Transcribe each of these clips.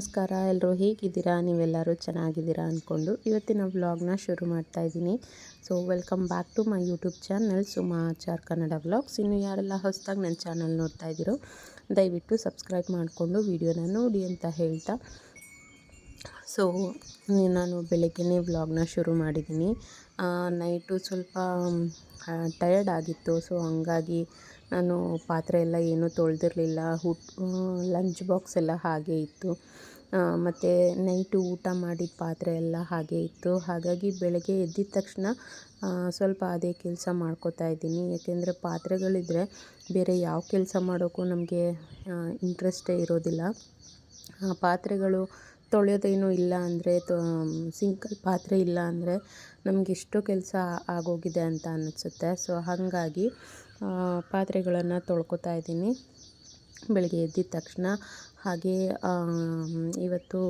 ನಮಸ್ಕಾರ ಎಲ್ಲರೂ ಹೇಗಿದ್ದೀರಾ? ನೀವೆಲ್ಲರೂ ಚೆನ್ನಾಗಿದ್ದೀರಾ ಅಂದ್ಕೊಂಡು ಇವತ್ತಿನ ವ್ಲಾಗ್ನ ಶುರು ಮಾಡ್ತಾ ಇದ್ದೀನಿ. So welcome back to my YouTube channel Sumachar Kannada vlogs. ಇನ್ನು ಯಾರೆಲ್ಲ ಹೊಸದಾಗಿ ನನ್ನ ಚಾನಲ್ ನೋಡ್ತಾ ಇದ್ದೀರೋ, ದಯವಿಟ್ಟು ಸಬ್ಸ್ಕ್ರೈಬ್ ಮಾಡಿಕೊಂಡು ವೀಡಿಯೋನ ನೋಡಿ ಅಂತ ಹೇಳ್ತಾ. ಸೊ ನಾನು ಬೆಳಗ್ಗೆನೇ ವ್ಲಾಗ್ನ ಶುರು ಮಾಡಿದ್ದೀನಿ. ನೈಟು ಸ್ವಲ್ಪ ಟಯರ್ಡ್ ಆಗಿತ್ತು. ಸೊ ಹಂಗಾಗಿ ನಾನು ಪಾತ್ರೆ ಎಲ್ಲ ಏನೂ ತೊಳೆದಿರಲಿಲ್ಲ. ಹುಟ್ ಲಂಚ್ ಬಾಕ್ಸ್ ಎಲ್ಲ ಹಾಗೆ ಇತ್ತು. ಮತ್ತು ನೈಟು ಊಟ ಮಾಡಿದ ಪಾತ್ರೆ ಎಲ್ಲ ಹಾಗೆ ಇತ್ತು. ಹಾಗಾಗಿ ಬೆಳಗ್ಗೆ ಎದ್ದಿದ ತಕ್ಷಣ ಸ್ವಲ್ಪ ಅದೇ ಕೆಲಸ ಮಾಡ್ಕೋತಾ ಇದ್ದೀನಿ. ಏಕೆಂದರೆ ಪಾತ್ರೆಗಳಿದ್ದರೆ ಬೇರೆ ಯಾವ ಕೆಲಸ ಮಾಡೋಕ್ಕೂ ನಮಗೆ ಇಂಟ್ರೆಸ್ಟೇ ಇರೋದಿಲ್ಲ. ಪಾತ್ರೆಗಳು ತೊಳೆಯೋದೇನೂ ಇಲ್ಲ ಅಂದರೆ ಸಿಂಕಲ್ ಪಾತ್ರೆ ಇಲ್ಲ ಅಂದರೆ ನಮಗೆ ಎಷ್ಟೋ ಕೆಲಸ ಆಗೋಗಿದೆ ಅಂತ ಅನಿಸುತ್ತೆ. ಸೊ ಹಾಗಾಗಿ ಪಾತ್ರೆಗಳನ್ನು ತೊಳ್ಕೊತಾ ಇದ್ದೀನಿ. ಬೆಳಗ್ಗೆ ಎದ್ದಿದ ತಕ್ಷಣ ಹಾಗೆ ಇವತ್ತು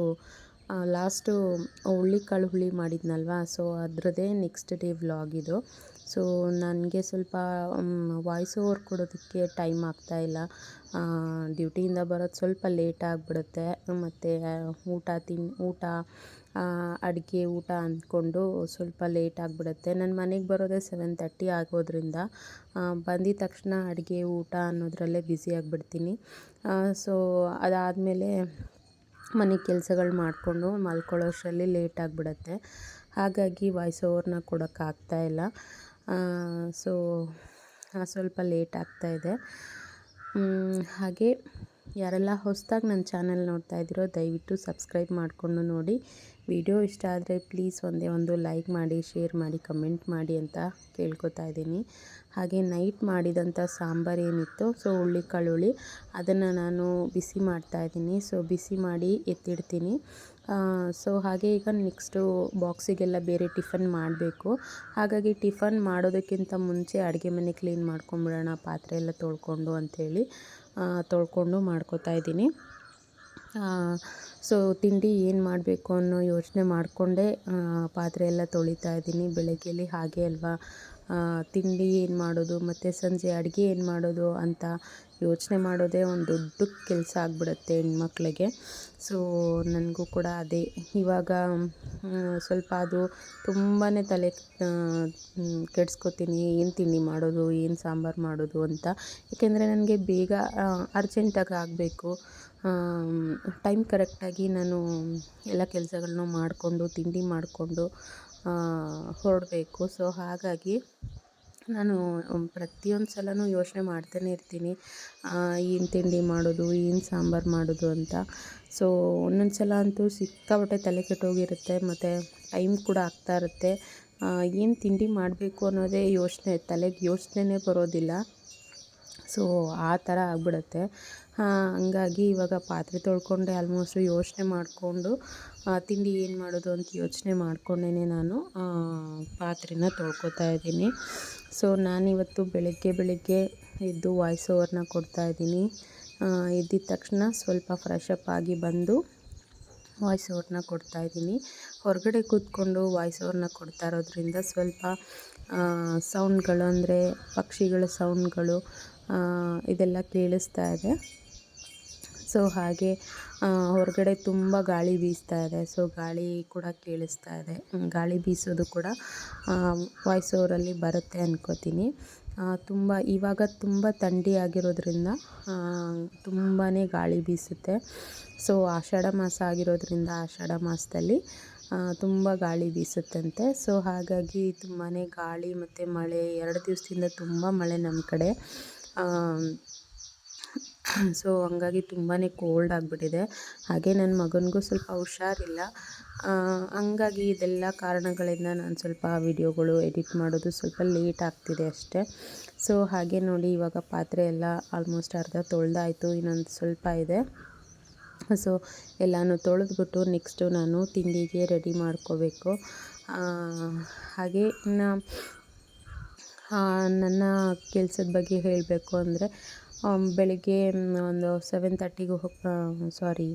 ಲಾಸ್ಟು ಹುಳ್ಳಿಕಾಳು ಹುಳಿ ಮಾಡಿದ್ನಲ್ವಾ? ಸೊ ಅದರದ್ದೇ ನೆಕ್ಸ್ಟ್ ಡೇ ವ್ಲಾಗ್ ಇದು. ಸೊ ನನಗೆ ಸ್ವಲ್ಪ ವಾಯ್ಸ್ ಓವರ್ ಕೊಡೋದಕ್ಕೆ ಟೈಮ್ ಆಗ್ತಾಯಿಲ್ಲ ಡ್ಯೂಟಿಯಿಂದ ಬರೋದು ಸ್ವಲ್ಪ ಲೇಟ್ ಆಗಿಬಿಡುತ್ತೆ. ಮತ್ತು, ಊಟ ತಿನ್, ಊಟ ಅಡುಗೆ, ಊಟ ಅಂದ್ಕೊಂಡು ಸ್ವಲ್ಪ ಲೇಟ್ ಆಗಿಬಿಡುತ್ತೆ. ನನ್ನ ಮನೆಗೆ ಬರೋದೇ ಸೆವೆನ್ ತರ್ಟಿ ಆಗೋದ್ರಿಂದ ಬಂದಿದ ತಕ್ಷಣ ಅಡುಗೆ, ಊಟ ಅನ್ನೋದರಲ್ಲೇ ಬ್ಯುಸಿ ಆಗಿಬಿಡ್ತೀನಿ. ಸೊ ಅದಾದಮೇಲೆ ಮನೆ ಕೆಲಸಗಳು ಮಾಡಿಕೊಂಡು ಮಲ್ಕೊಳ್ಳೋಷ್ಟರಲ್ಲಿ ಲೇಟ್ ಆಗಿಬಿಡತ್ತೆ. ಹಾಗಾಗಿ ವಾಯ್ಸ್ ಓವರ್ನ ಕೊಡೋಕ್ಕಾಗ್ತಾಯಿಲ್ಲ ಸೊ ಸ್ವಲ್ಪ ಲೇಟ್ ಆಗ್ತಾ ಇದೆ. ಹಾಗೆ ಯಾರೆಲ್ಲ ಹೊಸದಾಗಿ ನನ್ನ ಚಾನಲ್ ನೋಡ್ತಾ ಇದ್ದೀರೋ ದಯವಿಟ್ಟು ಸಬ್ಸ್ಕ್ರೈಬ್ ಮಾಡಿಕೊಂಡು ನೋಡಿ. ವಿಡಿಯೋ ಇಷ್ಟ ಆದರೆ ಪ್ಲೀಸ್ ಒಂದೇ ಒಂದು ಲೈಕ್ ಮಾಡಿ, ಶೇರ್ ಮಾಡಿ, ಕಮೆಂಟ್ ಮಾಡಿ ಅಂತ ಕೇಳ್ಕೊತಾ ಇದ್ದೀನಿ. ಹಾಗೆ ನೈಟ್ ಮಾಡಿದಂಥ ಸಾಂಬಾರು ಏನಿತ್ತು, ಸೊ ಹುಳ್ಳಿ ಕಳುಳಿ ಅದನ್ನು ನಾನು ಬಿಸಿ ಮಾಡ್ತಾ ಇದ್ದೀನಿ. ಸೊ ಬಿಸಿ ಮಾಡಿ ಎತ್ತಿಡ್ತೀನಿ. ಸೊ ಹಾಗೆ ಈಗ ನೆಕ್ಸ್ಟು ಬಾಕ್ಸಿಗೆಲ್ಲ ಬೇರೆ ಟಿಫನ್ ಮಾಡಬೇಕು. ಹಾಗಾಗಿ ಟಿಫನ್ ಮಾಡೋದಕ್ಕಿಂತ ಮುಂಚೆ ಅಡುಗೆ ಮನೆ ಕ್ಲೀನ್ ಮಾಡ್ಕೊಂಬಿಡೋಣ, ಪಾತ್ರೆ ಎಲ್ಲ ತೊಳ್ಕೊಂಡು ಅಂಥೇಳಿ ತೊಳ್ಕೊಂಡು ಮಾಡ್ಕೋತಾ ಇದ್ದೀನಿ. ಸೊ ತಿಂಡಿ ಏನು ಮಾಡಬೇಕು ಅನ್ನೋ ಯೋಚನೆ ಮಾಡಿಕೊಂಡೇ ಪಾತ್ರೆ ಎಲ್ಲ ತೊಳಿತಾ ಇದ್ದೀನಿ. ಬೆಳಗ್ಗೆಯಲ್ಲಿ ಹಾಗೆ ಅಲ್ವಾ? ತಿಂಡಿ ಏನು ಮಾಡೋದು, ಮತ್ತು ಸಂಜೆ ಅಡುಗೆ ಏನು ಮಾಡೋದು ಅಂತ ಯೋಚನೆ ಮಾಡೋದೇ ಒಂದು ದೊಡ್ಡ ಕೆಲಸ ಆಗಿಬಿಡುತ್ತೆ ಹೆಣ್ಮಕ್ಳಿಗೆ. ಸೊ ನನಗೂ ಕೂಡ ಅದೇ. ಇವಾಗ ಸ್ವಲ್ಪ ಅದು ತುಂಬಾ ತಲೆ ಕೆಡಿಸ್ಕೊತೀನಿ. ಏನು ತಿಂಡಿ ಮಾಡೋದು, ಏನು ಸಾಂಬಾರು ಮಾಡೋದು ಅಂತ. ಏಕೆಂದರೆ ನನಗೆ ಬೇಗ ಅರ್ಜೆಂಟಾಗಿ ಆಗಬೇಕು. ಟೈಮ್ ಕರೆಕ್ಟಾಗಿ ನಾನು ಎಲ್ಲ ಕೆಲಸಗಳನ್ನೂ ಮಾಡಿಕೊಂಡು, ತಿಂಡಿ ಮಾಡಿಕೊಂಡು ಹೊರಡಬೇಕು. ಸೊ ಹಾಗಾಗಿ ನಾನು ಪ್ರತಿಯೊಂದು ಸಲವೂ ಯೋಚನೆ ಮಾಡ್ತಾನೆ ಇರ್ತೀನಿ. ಏನು ತಿಂಡಿ ಮಾಡೋದು, ಏನು ಸಾಂಬಾರು ಮಾಡೋದು ಅಂತ. ಸೊ, ಒಂದೊಂದು ಸಲ ಅಂತೂ ಸಿಕ್ಕಾಪಟ್ಟೆ ತಲೆ ಕೆಟ್ಟೋಗಿರುತ್ತೆ, ಮತ್ತು ಟೈಮ್ ಕೂಡ ಆಗ್ತಾ ಇರುತ್ತೆ. ಏನು ತಿಂಡಿ ಮಾಡಬೇಕು ಅನ್ನೋದೇ ಯೋಚನೆ, ತಲೆಗೆ ಯೋಚನೆನೇ ಬರೋದಿಲ್ಲ. ಸೊ, ಆ ಥರ ಆಗಿಬಿಡತ್ತೆ. ಹಂಗಾಗಿ ಇವಾಗ ಪಾತ್ರೆ ತೊಳ್ಕೊಂಡೆ ಆಲ್ಮೋಸ್ಟು ಯೋಚನೆ ಮಾಡಿಕೊಂಡು ತಿಂಡಿ ಏನು ಮಾಡೋದು ಅಂತ ಯೋಚನೆ ಮಾಡಿಕೊಂಡೇ ನಾನು ಪಾತ್ರೆನ ತೊಳ್ಕೊತಾ ಇದ್ದೀನಿ. ಸೊ ನಾನಿವತ್ತು ಬೆಳಗ್ಗೆ ಬೆಳಗ್ಗೆ ಎದ್ದು ವಾಯ್ಸ್ ಓವರ್ನ ಕೊಡ್ತಾ ಇದ್ದೀನಿ. ಎದ್ದಿದ ತಕ್ಷಣ ಸ್ವಲ್ಪ ಫ್ರೆಶ್ ಅಪ್ ಆಗಿ ಬಂದು ವಾಯ್ಸ್ ಓವರ್ನ ಕೊಡ್ತಾ ಇದ್ದೀನಿ. ಹೊರಗಡೆ ಕೂತ್ಕೊಂಡು ವಾಯ್ಸ್ ಓವರ್ನ ಕೊಡ್ತಾ ಇರೋದ್ರಿಂದ ಸ್ವಲ್ಪ ಸೌಂಡ್ಗಳು ಅಂದರೆ ಪಕ್ಷಿಗಳ ಸೌಂಡ್ಗಳು ಇದೆಲ್ಲ ಕೇಳಿಸ್ತಾ ಇದೆ. ಸೊ ಹಾಗೆ ಹೊರಗಡೆ ತುಂಬ ಗಾಳಿ ಬೀಸ್ತಾ ಇದೆ. ಸೊ ಗಾಳಿ ಕೂಡ ಕೇಳಿಸ್ತಾ ಇದೆ. ಗಾಳಿ ಬೀಸೋದು ಕೂಡ ವಾಯ್ಸ್ ಓವರಲ್ಲಿ ಬರುತ್ತೆ ಅನ್ಕೋತೀನಿ. ತುಂಬ, ಇವಾಗ ತುಂಬ ಥಂಡಿ ಆಗಿರೋದ್ರಿಂದ ತುಂಬಾ ಗಾಳಿ ಬೀಸುತ್ತೆ. ಸೊ ಆಷಾಢ ಮಾಸ ಆಗಿರೋದ್ರಿಂದ ಆಷಾಢ ಮಾಸದಲ್ಲಿ ತುಂಬ ಗಾಳಿ ಬೀಸುತ್ತಂತೆ. ಸೊ ಹಾಗಾಗಿ ತುಂಬಾ ಗಾಳಿ ಮತ್ತು ಮಳೆ, ಎರಡು ದಿವಸದಿಂದ ತುಂಬ ಮಳೆ ನಮ್ಮ ಕಡೆ. ಸೊ ಹಂಗಾಗಿ ತುಂಬಾ ಕೋಲ್ಡ್ ಆಗಿಬಿಟ್ಟಿದೆ. ಹಾಗೆ ನನ್ನ ಮಗನಿಗೂ ಸ್ವಲ್ಪ ಹುಷಾರಿಲ್ಲ. ಹಂಗಾಗಿ ಇದೆಲ್ಲ ಕಾರಣಗಳಿಂದ ನಾನು ಸ್ವಲ್ಪ ವಿಡಿಯೋಗಳು ಎಡಿಟ್ ಮಾಡೋದು ಸ್ವಲ್ಪ ಲೇಟ್ ಆಗ್ತಿದೆ ಅಷ್ಟೇ. ಸೊ ಹಾಗೆ ನೋಡಿ ಇವಾಗ ಪಾತ್ರೆ ಎಲ್ಲ ಆಲ್ಮೋಸ್ಟ್ ಅರ್ಧ ತೊಳೆದಾಯಿತು, ಇನ್ನೊಂದು ಸ್ವಲ್ಪ ಇದೆ. ಸೊ ಎಲ್ಲಾನು ತೊಳೆದ್ಬಿಟ್ಟು ನೆಕ್ಸ್ಟು ನಾನು ತಿಂಡಿಗೆ ರೆಡಿ ಮಾಡ್ಕೋಬೇಕು. ಹಾಗೆ ನನ್ನ ಕೆಲಸದ ಬಗ್ಗೆ ಹೇಳಬೇಕು ಅಂದರೆ ಬೆಳಗ್ಗೆ ಒಂದು ಸೆವೆನ್ ತರ್ಟಿಗೆ ಹೋಗಿ ಸಾರಿ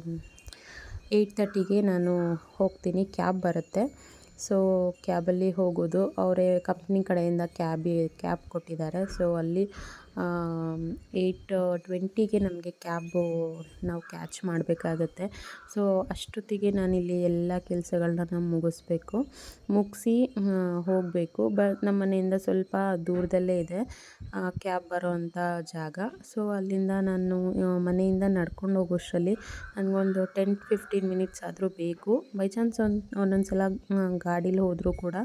ಏಯ್ಟ್ ತರ್ಟಿಗೆ ನಾನು ಹೋಗ್ತೀನಿ. ಕ್ಯಾಬ್ ಬರುತ್ತೆ. ಸೊ ಕ್ಯಾಬಲ್ಲಿ ಹೋಗೋದು. ಅವರೇ ಕಂಪ್ನಿ ಕಡೆಯಿಂದ ಕ್ಯಾಬಿ ಕ್ಯಾಬ್ ಕೊಟ್ಟಿದ್ದಾರೆ. ಸೊ ಅಲ್ಲಿ ಏಯ್ಟ್ ಟ್ವೆಂಟಿಗೆ ನಮಗೆ ಕ್ಯಾಬು ನಾವು ಕ್ಯಾಚ್ ಮಾಡಬೇಕಾಗತ್ತೆ. ಸೊ ಅಷ್ಟೊತ್ತಿಗೆ ನಾನಿಲ್ಲಿ ಎಲ್ಲ ಕೆಲಸಗಳನ್ನ ಮುಗಿಸ್ಬೇಕು. ಮುಗಿಸಿ ಹೋಗಬೇಕು. ಬ, ನಮ್ಮ ಮನೆಯಿಂದ ಸ್ವಲ್ಪ ದೂರದಲ್ಲೇ ಇದೆ. ಕ್ಯಾಬ್ ಬರೋ ಅಂಥ ಜಾಗ. ಸೊ ಅಲ್ಲಿಂದ ನಾನು ಮನೆಯಿಂದ ನಡ್ಕೊಂಡು ಹೋಗೋಷ್ಟರಲ್ಲಿ ನನಗೊಂದು ಟೆನ್ ಫಿಫ್ಟೀನ್ ಮಿನಿಟ್ಸ್ ಆದರೂ ಬೇಕು. ಬೈ ಚಾನ್ಸ್ ಒಂದು ಒಂದೊಂದು ಸಲ ಗಾಡೀಲಿ ಹೋದರೂ ಕೂಡ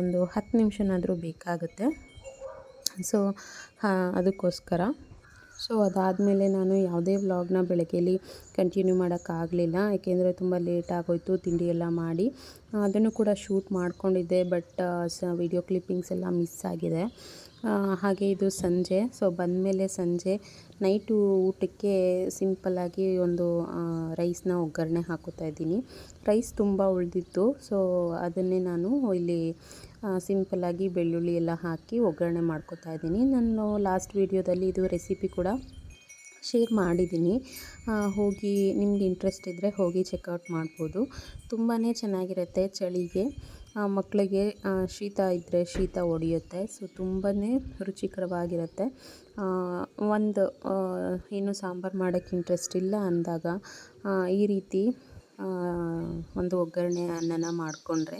ಒಂದು ಹತ್ತು ನಿಮಿಷನಾದರೂ ಬೇಕಾಗುತ್ತೆ. ಸೊ ಅದಕ್ಕೋಸ್ಕರ. ಸೊ, ಅದಾದಮೇಲೆ ನಾನು ಯಾವುದೇ ವ್ಲಾಗ್ನ ಬೆಳಗ್ಗೆಲಿ ಕಂಟಿನ್ಯೂ ಮಾಡೋಕ್ಕಾಗಲಿಲ್ಲ. ಏಕೆಂದರೆ ತುಂಬ ಲೇಟ್ ಆಗೋಯಿತು ತಿಂಡಿ ಎಲ್ಲ ಮಾಡಿ. ಅದನ್ನು ಕೂಡ ಶೂಟ್ ಮಾಡ್ಕೊಂಡಿದ್ದೆ, ಬಟ್ ಸ, ವಿಡಿಯೋ ಕ್ಲಿಪ್ಪಿಂಗ್ಸ್ ಎಲ್ಲ ಮಿಸ್ ಆಗಿದೆ. ಹಾಗೆ ಇದು ಸಂಜೆ. ಸೊ, ಬಂದಮೇಲೆ ಸಂಜೆ ನೈಟು ಊಟಕ್ಕೆ ಸಿಂಪಲ್ಲಾಗಿ ಒಂದು ರೈಸ್ನ ಒಗ್ಗರಣೆ ಹಾಕೋತಾ ಇದ್ದೀನಿ. ರೈಸ್ ತುಂಬ ಉಳಿದಿತ್ತು. ಸೊ, ಅದನ್ನೇ ನಾನು ಇಲ್ಲಿ ಸಿಂಪಲ್ಲಾಗಿ ಬೆಳ್ಳುಳ್ಳಿ ಎಲ್ಲ ಹಾಕಿ ಒಗ್ಗರಣೆ ಮಾಡ್ಕೋತಾ ಇದ್ದೀನಿ. ನಾನು ಲಾಸ್ಟ್ ವೀಡಿಯೋದಲ್ಲಿ ಇದು ರೆಸಿಪಿ ಕೂಡ ಶೇರ್ ಮಾಡಿದ್ದೀನಿ. ಹೋಗಿ ನಿಮ್ಗೆ ಇಂಟ್ರೆಸ್ಟ್ ಇದ್ದರೆ ಹೋಗಿ ಚೆಕ್ಔಟ್ ಮಾಡ್ಬೋದು. ತುಂಬಾ ಚೆನ್ನಾಗಿರುತ್ತೆ ಚಳಿಗೆ. ಮಕ್ಕಳಿಗೆ ಶೀತ ಇದ್ದರೆ ಶೀತ ಹೊಡೆಯುತ್ತೆ. ಸೊ ತುಂಬಾ ರುಚಿಕರವಾಗಿರುತ್ತೆ. ಒಂದು ಏನು ಸಾಂಬಾರು ಮಾಡೋಕ್ಕೆ ಇಂಟ್ರೆಸ್ಟ್ ಇಲ್ಲ ಅಂದಾಗ ಈ ರೀತಿ ಒಂದು ಒಗ್ಗರಣೆ ಅನ್ನನ ಮಾಡಿಕೊಂಡ್ರೆ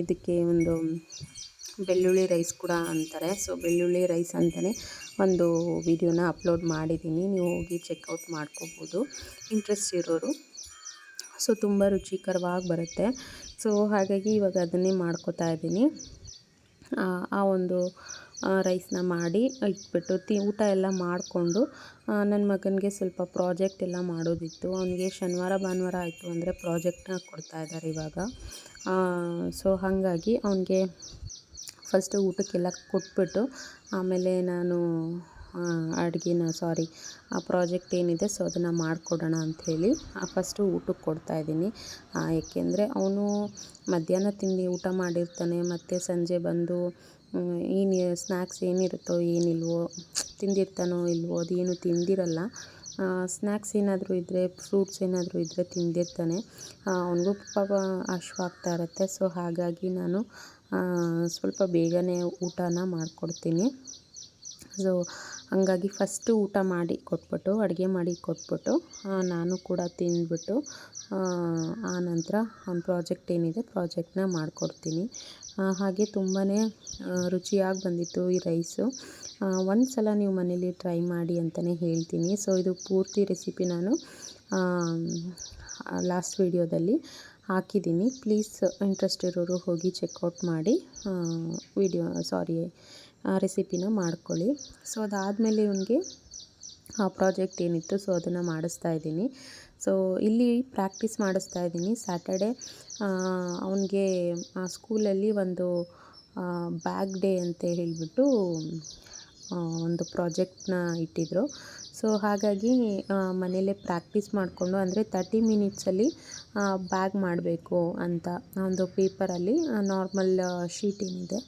ಇದಕ್ಕೆ ಒಂದು ಬೆಳ್ಳುಳ್ಳಿ ರೈಸ್ ಕೂಡ ಅಂತಾರೆ. ಸೊ ಬೆಳ್ಳುಳ್ಳಿ ರೈಸ್ ಅಂತಲೇ ಒಂದು ವಿಡಿಯೋನ ಅಪ್ಲೋಡ್ ಮಾಡಿದ್ದೀನಿ. ನೀವು ಹೋಗಿ ಚೆಕ್ಔಟ್ ಮಾಡ್ಕೋಬೋದು. ಇಂಟ್ರೆಸ್ಟ್ ಇರೋರು. ಸೊ ತುಂಬ ರುಚಿಕರವಾಗಿ ಬರುತ್ತೆ. ಸೊ ಹಾಗಾಗಿ ಇವಾಗ ಅದನ್ನೇ ಮಾಡ್ಕೋತಾ ಇದ್ದೀನಿ. ಆ ಒಂದು ರೈಸ್ನ ಮಾಡಿ ಇಟ್ಬಿಟ್ಟು ತಿ, ಊಟ ಎಲ್ಲ ಮಾಡಿಕೊಂಡು ನನ್ನ ಮಗನಿಗೆ ಸ್ವಲ್ಪ ಪ್ರಾಜೆಕ್ಟ್ ಎಲ್ಲ ಮಾಡೋದಿತ್ತು. ಅವನಿಗೆ ಶನಿವಾರ, ಭಾನುವಾರ ಆಯಿತು ಅಂದರೆ ಪ್ರಾಜೆಕ್ಟ್ನ ಕೊಡ್ತಾ ಇದ್ದಾರೆ ಇವಾಗ. ಸೊ ಹಾಗಾಗಿ ಅವನಿಗೆ ಫಸ್ಟು ಊಟಕ್ಕೆಲ್ಲ ಕೊಟ್ಬಿಟ್ಟು, ಆಮೇಲೆ ನಾನು ಅಡುಗೆನ ಸಾರಿ ಆ ಪ್ರಾಜೆಕ್ಟ್ ಏನಿದೆ ಸೊ ಅದನ್ನು ಮಾಡಿಕೊಡೋಣ ಅಂಥೇಳಿ ಫಸ್ಟು ಊಟಕ್ಕೆ ಕೊಡ್ತಾ ಇದ್ದೀನಿ. ಏಕೆಂದರೆ ಅವನು ಮಧ್ಯಾಹ್ನ ತಿಂಡಿ ಊಟ ಮಾಡಿರ್ತಾನೆ, ಮತ್ತು ಸಂಜೆ ಬಂದು ಏನು ಸ್ನ್ಯಾಕ್ಸ್ ಏನಿರುತ್ತೋ ಏನಿಲ್ವೋ, ತಿಂದಿರ್ತಾನೋ ಇಲ್ವೋ ಅದೇನು ತಿಂದಿರಲ್ಲ. ಸ್ನ್ಯಾಕ್ಸ್ ಏನಾದರೂ ಇದ್ದರೆ ಫ್ರೂಟ್ಸ್ ಏನಾದರೂ ಇದ್ದರೆ ತಿಂದಿರ್ತಾನೆ. ಅವನಿಗೂ ಪಾಪ ಹಶ್ವಾಗ್ತಾ ಇರುತ್ತೆ. ಸೊ ಹಾಗಾಗಿ ನಾನು ಸ್ವಲ್ಪ ಬೇಗನೆ ಊಟನ ಮಾಡಿಕೊಡ್ತೀನಿ. ಸೊ ಹಂಗಾಗಿ ಫಸ್ಟು ಊಟ ಮಾಡಿ ಕೊಟ್ಬಿಟ್ಟು, ಅಡುಗೆ ಮಾಡಿ ಕೊಟ್ಬಿಟ್ಟು ನಾನು ಕೂಡ ತಿಂದ್ಬಿಟ್ಟು ಆನಂತರ ನಂತರ ಅವ್ನ ಪ್ರಾಜೆಕ್ಟ್ ಏನಿದೆ ಪ್ರಾಜೆಕ್ಟ್ನ ಮಾಡಿಕೊಡ್ತೀನಿ. ಹಾಗೆ ತುಂಬಾ ರುಚಿಯಾಗಿ ಬಂದಿತ್ತು ಈ ರೈಸು. ಒಂದು ಸಲ ನೀವು ಮನೇಲಿ ಟ್ರೈ ಮಾಡಿ ಅಂತಲೇ ಹೇಳ್ತೀನಿ. ಸೊ, ಇದು ಪೂರ್ತಿ ರೆಸಿಪಿ ನಾನು ಲಾಸ್ಟ್ ವೀಡಿಯೋದಲ್ಲಿ ಹಾಕಿದ್ದೀನಿ. ಪ್ಲೀಸ್, ಇಂಟ್ರೆಸ್ಟ್ ಇರೋರು ಹೋಗಿ ಚೆಕ್ಔಟ್ ಮಾಡಿ ವಿಡಿಯೋ, ಸಾರಿ ರೆಸಿಪಿನ ಮಾಡ್ಕೊಳ್ಳಿ. ಸೊ, ಅದಾದಮೇಲೆ ಇವನಿಗೆ, ಆ, ಪ್ರಾಜೆಕ್ಟ್ ಏನಿತ್ತು, ಸೊ, ಅದನ್ನು ಮಾಡಿಸ್ತಾ ಇದ್ದೀನಿ. ಸೊ ಇಲ್ಲಿ ಪ್ರಾಕ್ಟೀಸ್ ಮಾಡಿಸ್ತಾ ಇದ್ದೀನಿ. ಸ್ಯಾಟರ್ಡೆ ಅವನಿಗೆ ಸ್ಕೂಲಲ್ಲಿ ಒಂದು ಬ್ಯಾಗ್ ಡೇ ಅಂತ ಹೇಳಿಬಿಟ್ಟು ಒಂದು ಪ್ರಾಜೆಕ್ಟ್ನ ಇಟ್ಟಿದ್ದರು ಸೊ ಹಾಗಾಗಿ ಮನೇಲೇ ಪ್ರಾಕ್ಟೀಸ್ ಮಾಡಿಕೊಂಡು, ಅಂದರೆ ತರ್ಟಿ ಮಿನಿಟ್ಸಲ್ಲಿ ಬ್ಯಾಗ್ ಮಾಡಬೇಕು ಅಂತ ಒಂದು ಪೇಪರಲ್ಲಿ ನಾರ್ಮಲ್ ಶೀಟ್ ಏನಿದೆ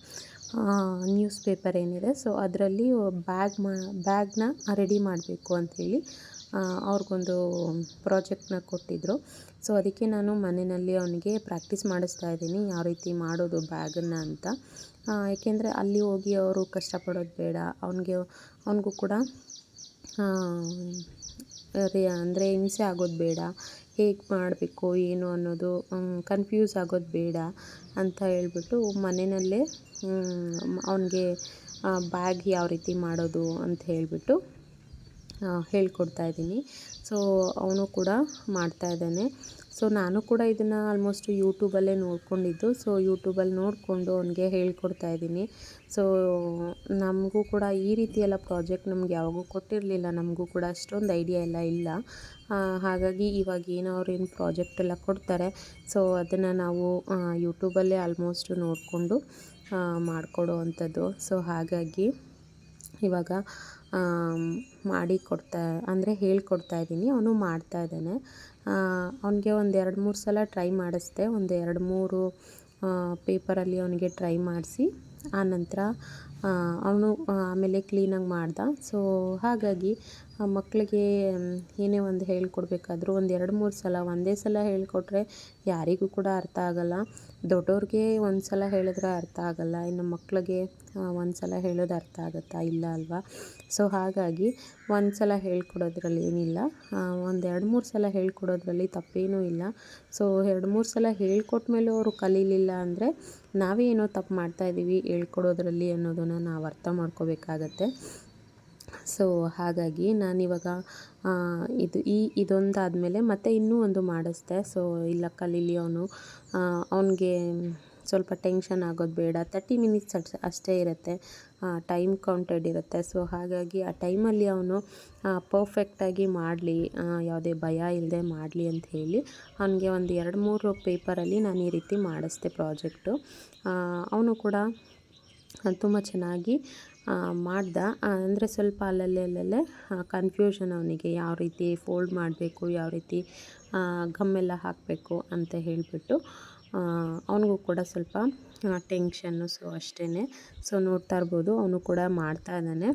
ನ್ಯೂಸ್ ಪೇಪರ್ ಏನಿದೆ. ಸೊ ಅದರಲ್ಲಿ ಬ್ಯಾಗ್ ಮಾ ಬ್ಯಾಗ್ನ ರೆಡಿ ಮಾಡಬೇಕು ಅಂಥೇಳಿ ಅವ್ರಿಗೊಂದು ಪ್ರಾಜೆಕ್ಟ್ನ ಕೊಟ್ಟಿದ್ದರು ಸೊ ಅದಕ್ಕೆ ನಾನು ಮನೆಯಲ್ಲಿ ಅವನಿಗೆ ಪ್ರಾಕ್ಟೀಸ್ ಮಾಡಿಸ್ತಾ ಇದ್ದೀನಿ. ಯಾವ ರೀತಿ ಮಾಡೋದು ಬ್ಯಾಗನ್ನು ಅಂತ. ಏಕೆಂದರೆ ಅಲ್ಲಿ ಹೋಗಿ ಅವರು ಕಷ್ಟಪಡೋದು ಬೇಡ. ಅವನಿಗೆ, ಅವನಿಗೂ ಕೂಡ ಅಂದರೆ ಹಿಂಸೆ ಆಗೋದು ಬೇಡ. ಹೇಗೆ ಮಾಡಬೇಕು, ಏನು ಅನ್ನೋದು ಕನ್ಫ್ಯೂಸ್ ಆಗೋದು ಬೇಡ ಅಂತ ಹೇಳ್ಬಿಟ್ಟು ಮನೆಯಲ್ಲೇ ಅವನಿಗೆ ಬ್ಯಾಗ್ ಯಾವ ರೀತಿ ಮಾಡೋದು ಅಂತ ಹೇಳಿಬಿಟ್ಟು ಹೇಳ್ಕೊಡ್ತಾ ಇದ್ದೀನಿ. ಸೊ ಅವನು ಕೂಡ ಮಾಡ್ತಾ ಇದ್ದಾನೆ. ಸೊ ನಾನು ಕೂಡ ಇದನ್ನು ಆಲ್ಮೋಸ್ಟ್ ಯೂಟ್ಯೂಬಲ್ಲೇ ನೋಡ್ಕೊಂಡಿದ್ದು. ಸೊ ಯೂಟ್ಯೂಬಲ್ಲಿ ನೋಡಿಕೊಂಡು ಅವನಿಗೆ ಹೇಳ್ಕೊಡ್ತಾ ಇದ್ದೀನಿ. ಸೊ ನಮಗೂ ಕೂಡ ಈ ರೀತಿಯೆಲ್ಲ ಪ್ರಾಜೆಕ್ಟ್ ನಮ್ಗೆ ಯಾವಾಗೂ ಕೊಟ್ಟಿರಲಿಲ್ಲ. ನಮಗೂ ಕೂಡ ಅಷ್ಟೊಂದು ಐಡಿಯಾ ಎಲ್ಲ ಇಲ್ಲ. ಹಾಗಾಗಿ ಇವಾಗ ಏನೋ ಅವ್ರು ಏನು ಪ್ರಾಜೆಕ್ಟ್ ಎಲ್ಲ ಕೊಡ್ತಾರೆ. ಸೊ ಅದನ್ನು ನಾವು ಯೂಟ್ಯೂಬಲ್ಲೇ ಆಲ್ಮೋಸ್ಟ್ ನೋಡಿಕೊಂಡು ಮಾಡಿಕೊಡೋ ಅಂಥದ್ದು. ಸೊ ಹಾಗಾಗಿ ಇವಾಗ ಮಾಡಿ ಕೊಡ್ತಾ, ಅಂದರೆ ಹೇಳ್ಕೊಡ್ತಾ ಇದ್ದೀನಿ, ಅವನು ಮಾಡ್ತಾ ಇದ್ದಾನೆ. ಅವನಿಗೆ ಒಂದು ಎರಡು ಮೂರು ಸಲ ಟ್ರೈ ಮಾಡಿಸ್ದೆ, ಒಂದು ಎರಡು ಮೂರು ಪೇಪರಲ್ಲಿ ಅವನಿಗೆ ಟ್ರೈ ಮಾಡಿಸಿ ಆನಂತರ ಅವನು ಆಮೇಲೆ ಕ್ಲೀನಾಗಿ ಮಾಡ್ದ. ಸೊ ಹಾಗಾಗಿ ಮಕ್ಕಳಿಗೆ ಏನೇ ಒಂದು ಹೇಳ್ಕೊಡ್ಬೇಕಾದ್ರೂ, ಒಂದು ಎರಡು ಮೂರು ಸಲ, ಒಂದೇ ಸಲ ಹೇಳಿಕೊಟ್ರೆ ಯಾರಿಗೂ ಕೂಡ ಅರ್ಥ ಆಗಲ್ಲ. ದೊಡ್ಡವ್ರಿಗೆ ಒಂದು ಸಲ ಹೇಳಿದ್ರೆ ಅರ್ಥ ಆಗಲ್ಲ. ಇನ್ನು ಮಕ್ಕಳಿಗೆ ಒಂದು ಸಲ ಹೇಳೋದು ಅರ್ಥ ಆಗುತ್ತಾ ಇಲ್ಲ ಅಲ್ವಾ? ಸೊ ಹಾಗಾಗಿ, ಒಂದು ಸಲ ಹೇಳ್ಕೊಡೋದ್ರಲ್ಲಿ ಏನಿಲ್ಲ. ಒಂದು ಎರಡು ಮೂರು ಸಲ ಹೇಳ್ಕೊಡೋದ್ರಲ್ಲಿ ತಪ್ಪೇನೂ ಇಲ್ಲ. ಸೊ ಎರಡು ಮೂರು ಸಲ ಹೇಳ್ಕೊಟ್ಮೇಲೂ ಅವರು ಕಲೀಲಿಲ್ಲ ಅಂದರೆ ನಾವೇ ಏನೋ ತಪ್ಪು ಮಾಡ್ತಾಯಿದ್ದೀವಿ ಹೇಳ್ಕೊಡೋದ್ರಲ್ಲಿ ಅನ್ನೋದನ್ನು ನಾವು ಅರ್ಥ ಮಾಡ್ಕೋಬೇಕಾಗತ್ತೆ. ಸೊ ಹಾಗಾಗಿ ನಾನಿವಾಗ ಇದು ಈ, ಇದೊಂದಾದಮೇಲೆ ಮತ್ತೆ ಇನ್ನೂ ಒಂದು ಮಾಡಿಸ್ದೆ. ಸೊ ಇಲ್ಲ ಕಲೀಲಿ ಅವನು ಅವನಿಗೆ ಸ್ವಲ್ಪ ಟೆನ್ಷನ್ ಆಗೋದು ಬೇಡ. ತರ್ಟಿ ಮಿನಿಟ್ಸ್ ಅಷ್ಟೇ ಇರುತ್ತೆ. ಟೈಮ್ ಕೌಂಟೆಡ್ ಇರುತ್ತೆ. ಸೊ, ಹಾಗಾಗಿ ಆ ಟೈಮಲ್ಲಿ ಅವನು ಪರ್ಫೆಕ್ಟಾಗಿ ಮಾಡಲಿ ಯಾವುದೇ ಭಯ ಇಲ್ಲದೆ ಮಾಡಲಿ ಅಂತ ಹೇಳಿ ಅವನಿಗೆ ಒಂದು ಎರಡು ಮೂರು ಪೇಪರಲ್ಲಿ ನಾನು ಈ ರೀತಿ ಮಾಡಿಸ್ದೆ ಪ್ರಾಜೆಕ್ಟು. ಅವನು ಕೂಡ ತುಂಬ ಚೆನ್ನಾಗಿ ಮಾಡ್ದ. ಅಂದರೆ ಸ್ವಲ್ಪ ಅಲ್ಲಲ್ಲೇ ಅಲ್ಲಲ್ಲೇ ಕನ್ಫ್ಯೂಷನ್ ಅವನಿಗೆ ಯಾವ ರೀತಿ ಫೋಲ್ಡ್ ಮಾಡಬೇಕು, ಯಾವ ರೀತಿ ಗಮ್ಮೆಲ್ಲ ಹಾಕಬೇಕು ಅಂತ ಹೇಳಿಬಿಟ್ಟು ಅವನಿಗೂ ಕೂಡ ಸ್ವಲ್ಪ ಟೆನ್ಷನ್ನು ಸೊ ಅಷ್ಟೇ ಸೊ ನೋಡ್ತಾ ಇರ್ಬೋದು, ಅವನು ಕೂಡ ಮಾಡ್ತಾ ಇದ್ದಾನೆ.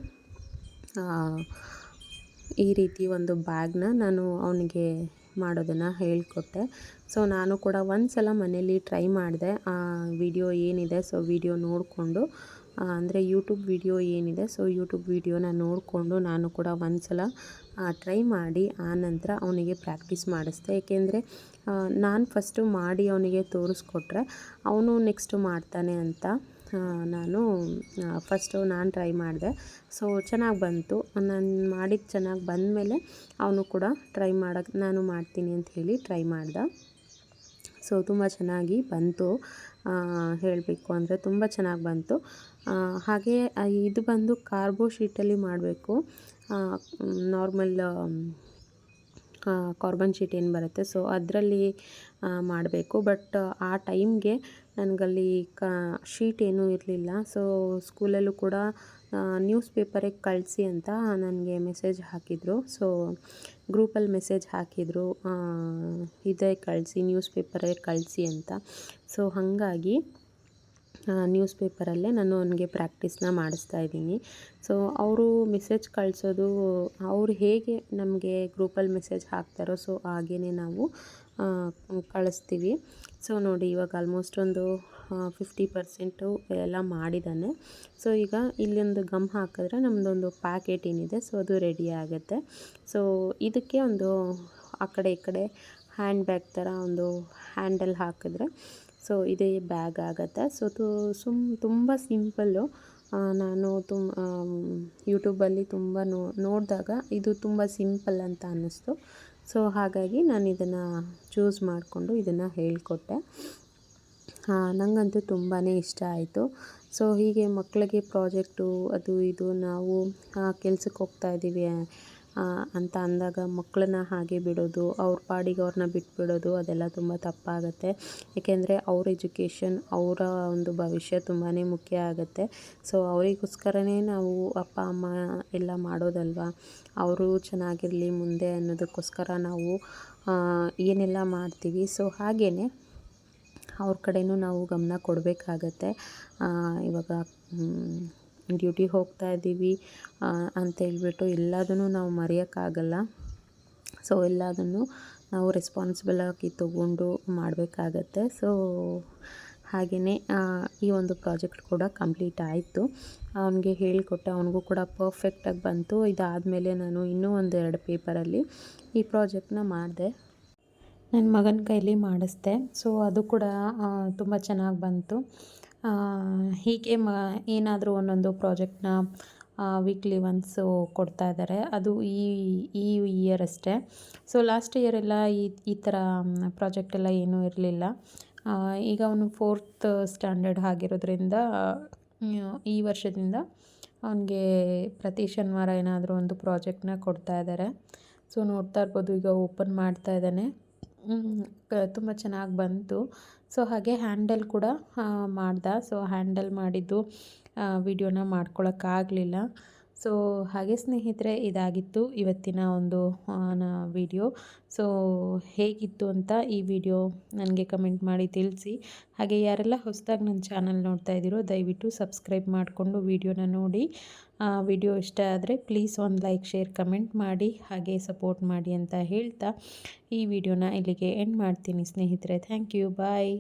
ಈ ರೀತಿ ಒಂದು ಬ್ಯಾಗ್ನ ನಾನು ಅವನಿಗೆ ಮಾಡೋದನ್ನು ಹೇಳಿಕೊಟ್ಟೆ. ಸೊ ನಾನು ಕೂಡ ಒಂದು ಸಲ ಮನೇಲಿ ಟ್ರೈ ಮಾಡಿದೆ. ಆ, ವಿಡಿಯೋ ಏನಿದೆ ಸೊ ವಿಡಿಯೋ ನೋಡಿಕೊಂಡು ಅಂದರೆ ಯೂಟ್ಯೂಬ್ ವಿಡಿಯೋ ಏನಿದೆ ಸೊ ಯೂಟ್ಯೂಬ್ ವಿಡಿಯೋನ ನೋಡಿಕೊಂಡು ನಾನು ಕೂಡ ಒಂದು ಸಲ ಟ್ರೈ ಮಾಡಿ ಆನಂತರ ಅವನಿಗೆ ಪ್ರಾಕ್ಟೀಸ್ ಮಾಡಿಸ್ದೆ. ಏಕೆಂದರೆ ನಾನು ಫಸ್ಟು ಮಾಡಿ ಅವನಿಗೆ ತೋರಿಸ್ಕೊಟ್ರೆ ಅವನು ನೆಕ್ಸ್ಟು ಮಾಡ್ತಾನೆ ಅಂತ ನಾನು ಫಸ್ಟು ನಾನು ಟ್ರೈ ಮಾಡಿದೆ. ಸೊ ಚೆನ್ನಾಗಿ ಬಂತು. ನಾನು ಮಾಡಿದ್ದು ಚೆನ್ನಾಗಿ ಬಂದಮೇಲೆ ಅವನು ಕೂಡ ಟ್ರೈ ಮಾಡೋಕ್ಕೆ ನಾನು ಮಾಡ್ತೀನಿ ಅಂತ ಹೇಳಿ ಟ್ರೈ ಮಾಡ್ದೆ. ಸೊ ತುಂಬ ಚೆನ್ನಾಗಿ ಬಂತು. ಹೇಳಬೇಕು ಅಂದರೆ ತುಂಬ ಚೆನ್ನಾಗಿ ಬಂತು. ಹಾಗೆ ಇದು ಬಂದು ಕಾರ್ಬೋ ಶೀಟಲ್ಲಿ ಮಾಡಬೇಕು. ನಾರ್ಮಲ್ ಕಾರ್ಬನ್ ಶೀಟ್ ಏನು ಬರುತ್ತೆ? ಸೊ ಅದರಲ್ಲಿ ಮಾಡಬೇಕು. ಬಟ್ ಆ ಟೈಮ್ಗೆ ನನಗಲ್ಲಿ ಕ ಶೀಟ್ ಏನೂ ಇರಲಿಲ್ಲ. ಸೊ ಸ್ಕೂಲಲ್ಲೂ ಕೂಡ ನ್ಯೂಸ್ ಪೇಪರಿಗೆ ಕಳಿಸಿ ಅಂತ ನನಗೆ ಮೆಸೇಜ್ ಹಾಕಿದರು. ಸೊ ಗ್ರೂಪಲ್ಲಿ ಮೆಸೇಜ್ ಹಾಕಿದರು. ಇದೇ ಕಳಿಸಿ ನ್ಯೂಸ್ ಪೇಪರೇ ಕಳಿಸಿ ಅಂತ. ಸೊ ಹಾಗಾಗಿ ನ್ಯೂಸ್ ಪೇಪರಲ್ಲೇ ನಾನು ಅವನಿಗೆ ಪ್ರಾಕ್ಟೀಸ್ನ ಮಾಡಿಸ್ತಾ ಇದ್ದೀನಿ. ಸೊ ಅವರು ಮೆಸೇಜ್ ಕಳಿಸೋದು, ಅವ್ರು ಹೇಗೆ ನಮಗೆ ಗ್ರೂಪಲ್ಲಿ ಮೆಸೇಜ್ ಹಾಕ್ತಾರೋ ಸೊ ಹಾಗೇ ನಾವು ಕಳಿಸ್ತೀವಿ. ಸೊ ನೋಡಿ ಇವಾಗ ಆಲ್ಮೋಸ್ಟ್ ಒಂದು ಫಿಫ್ಟಿ ಪರ್ಸೆಂಟು ಎಲ್ಲ ಮಾಡಿದ್ದಾನೆ. ಸೊ ಈಗ ಇಲ್ಲೊಂದು ಗಮ್ ಹಾಕಿದ್ರೆ ನಮ್ಮದೊಂದು ಪ್ಯಾಕೆಟ್ ಏನಿದೆ ಸೊ ಅದು ರೆಡಿ ಆಗುತ್ತೆ. ಸೊ ಇದಕ್ಕೆ ಒಂದು ಆ ಕಡೆ ಈ ಕಡೆ ಹ್ಯಾಂಡ್ ಬ್ಯಾಗ್ ಥರ ಒಂದು ಹ್ಯಾಂಡಲ್ ಹಾಕಿದ್ರೆ ಸೊ, ಇದೇ ಬ್ಯಾಗ್ ಆಗುತ್ತೆ. ಸೊ, ತು, ಸುಮ್, ತುಂಬ ಸಿಂಪಲ್ಲು. ನಾನು ತುಂಬ ಯೂಟ್ಯೂಬಲ್ಲಿ ತುಂಬ ನೋಡಿದಾಗ ಇದು ತುಂಬ ಸಿಂಪಲ್ ಅಂತ ಅನ್ನಿಸ್ತು. ಸೊ, ಹಾಗಾಗಿ ನಾನು ಇದನ್ನು ಚೂಸ್ ಮಾಡಿಕೊಂಡು ಇದನ್ನು ಹೇಳಿಕೊಟ್ಟೆ. ನನಗಂತೂ ತುಂಬಾ ಇಷ್ಟ ಆಯಿತು. ಸೊ, ಹೀಗೆ ಮಕ್ಕಳಿಗೆ ಪ್ರಾಜೆಕ್ಟು, ಅದು ಇದು ನಾವು ಕೆಲ್ಸಕ್ಕೆ ಹೋಗ್ತಾ ಇದ್ದೀವಿ ಅಂತ ಅಂದಾಗ ಮಕ್ಕಳನ್ನ ಹಾಗೆ ಬಿಡೋದು, ಅವ್ರ ಪಾಡಿಗೆ ಅವ್ರನ್ನ ಬಿಟ್ಬಿಡೋದು, ಅದೆಲ್ಲ ತುಂಬ ತಪ್ಪಾಗುತ್ತೆ. ಏಕೆಂದರೆ ಅವ್ರ ಎಜುಕೇಷನ್, ಅವರ ಒಂದು ಭವಿಷ್ಯ ತುಂಬಾ ಮುಖ್ಯ ಆಗುತ್ತೆ. ಸೊ, ಅವರಿಗೋಸ್ಕರನೇ ನಾವು ಅಪ್ಪ, ಅಮ್ಮ ಎಲ್ಲ ಮಾಡೋದಲ್ವಾ? ಅವರು ಚೆನ್ನಾಗಿರಲಿ ಮುಂದೆ ಅನ್ನೋದಕ್ಕೋಸ್ಕರ ನಾವು ಏನೆಲ್ಲ ಮಾಡ್ತೀವಿ? ಸೊ ಹಾಗೆಯೇ ಅವ್ರ ಕಡೆಯೂ ನಾವು ಗಮನ ಕೊಡಬೇಕಾಗತ್ತೆ. ಇವಾಗ ಡ್ಯೂಟಿಗೆ ಹೋಗ್ತಾ ಇದ್ದೀವಿ ಅಂತ ಹೇಳ್ಬಿಟ್ಟು ಎಲ್ಲದನ್ನು ನಾವು ಮರೆಯೋಕ್ಕಾಗಲ್ಲ. ಸೊ ಎಲ್ಲದನ್ನು ನಾವು ರೆಸ್ಪಾನ್ಸಿಬಲ್ ಆಗಿ ತೊಗೊಂಡು ಮಾಡಬೇಕಾಗತ್ತೆ. ಸೊ ಹಾಗೆಯೇ ಈ ಒಂದು ಪ್ರಾಜೆಕ್ಟ್ ಕೂಡ ಕಂಪ್ಲೀಟ್ ಆಯಿತು. ಅವನಿಗೆ ಹೇಳಿಕೊಟ್ಟೆ, ಅವನಿಗೂ ಕೂಡ ಪರ್ಫೆಕ್ಟಾಗಿ ಬಂತು. ಇದಾದಮೇಲೆ ನಾನು ಇನ್ನೂ ಒಂದು ಎರಡು ಪೇಪರಲ್ಲಿ ಈ ಪ್ರಾಜೆಕ್ಟ್ನ ಮಾಡಿದೆ. ನನ್ನ ಮಗನ ಕೈಲಿ ಮಾಡಿಸ್ದೆ. ಸೊ ಅದು ಕೂಡ ತುಂಬ ಚೆನ್ನಾಗಿ ಬಂತು. ಹೀಗೆ ಮ, ಏನಾದರೂ ಒಂದೊಂದು ಪ್ರಾಜೆಕ್ಟ್ನ ವೀಕ್ಲಿ ಒನ್ಸು ಕೊಡ್ತಾ ಇದ್ದಾರೆ ಅದು ಈ ಈ ಇಯರ್ ಅಷ್ಟೇ. ಸೊ ಲಾಸ್ಟ್ ಇಯರೆಲ್ಲ ಈ ಈ ಥರ ಪ್ರಾಜೆಕ್ಟ್ ಎಲ್ಲ ಏನೂ ಇರಲಿಲ್ಲ. ಈಗ ಅವನು ಫೋರ್ತ್ ಸ್ಟ್ಯಾಂಡರ್ಡ್ ಆಗಿರೋದ್ರಿಂದ ಈ ವರ್ಷದಿಂದ ಅವನಿಗೆ ಪ್ರತಿ ಶನಿವಾರ ಏನಾದರೂ ಒಂದು ಪ್ರಾಜೆಕ್ಟ್ನ ಕೊಡ್ತಾ ಇದ್ದಾರೆ ಸೊ ನೋಡ್ತಾ ಇರ್ಬೋದು, ಈಗ ಓಪನ್ ಮಾಡ್ತಾ ಇದ್ದಾನೆ. ತುಂಬ ಚೆನ್ನಾಗಿ ಬಂತು. ಸೊ ಹಾಗೆ ಹ್ಯಾಂಡಲ್ ಕೂಡ ಮಾಡ್ದೆ. ಸೊ ಹ್ಯಾಂಡಲ್ ಮಾಡಿದ್ದು ವಿಡಿಯೋನ ಮಾಡ್ಕೊಳಕ್ಕಾಗಲಿಲ್ಲ. ಸೊ ಹಾಗೆ ಸ್ನೇಹಿತರೆ, ಇದಾಗಿತ್ತು ಇವತ್ತಿನ ಒಂದು ವಿಡಿಯೋ. ಸೊ ಹೇಗಿತ್ತು ಅಂತ ಈ ವಿಡಿಯೋ ನನಗೆ ಕಮೆಂಟ್ ಮಾಡಿ ತಿಳಿಸಿ. ಹಾಗೆ ಯಾರೆಲ್ಲ ಹೊಸದಾಗಿ ನನ್ನ ಚಾನಲ್ ನೋಡ್ತಾ ಇದ್ದೀರೋ, ದಯವಿಟ್ಟು ಸಬ್ಸ್ಕ್ರೈಬ್ ಮಾಡಿಕೊಂಡು ವಿಡಿಯೋನ ನೋಡಿ. ವಿಡಿಯೋ ಇಷ್ಟ ಆದರೆ ಪ್ಲೀಸ್ ಒಂದು ಲೈಕ್, ಶೇರ್, ಕಮೆಂಟ್ ಮಾಡಿ. ಹಾಗೆ ಸಪೋರ್ಟ್ ಮಾಡಿ ಅಂತ ಹೇಳ್ತಾ ಈ ವಿಡಿಯೋನ ಇಲ್ಲಿಗೆ ಎಂಡ್ ಮಾಡ್ತೀನಿ ಸ್ನೇಹಿತರೆ. Thank you, bye.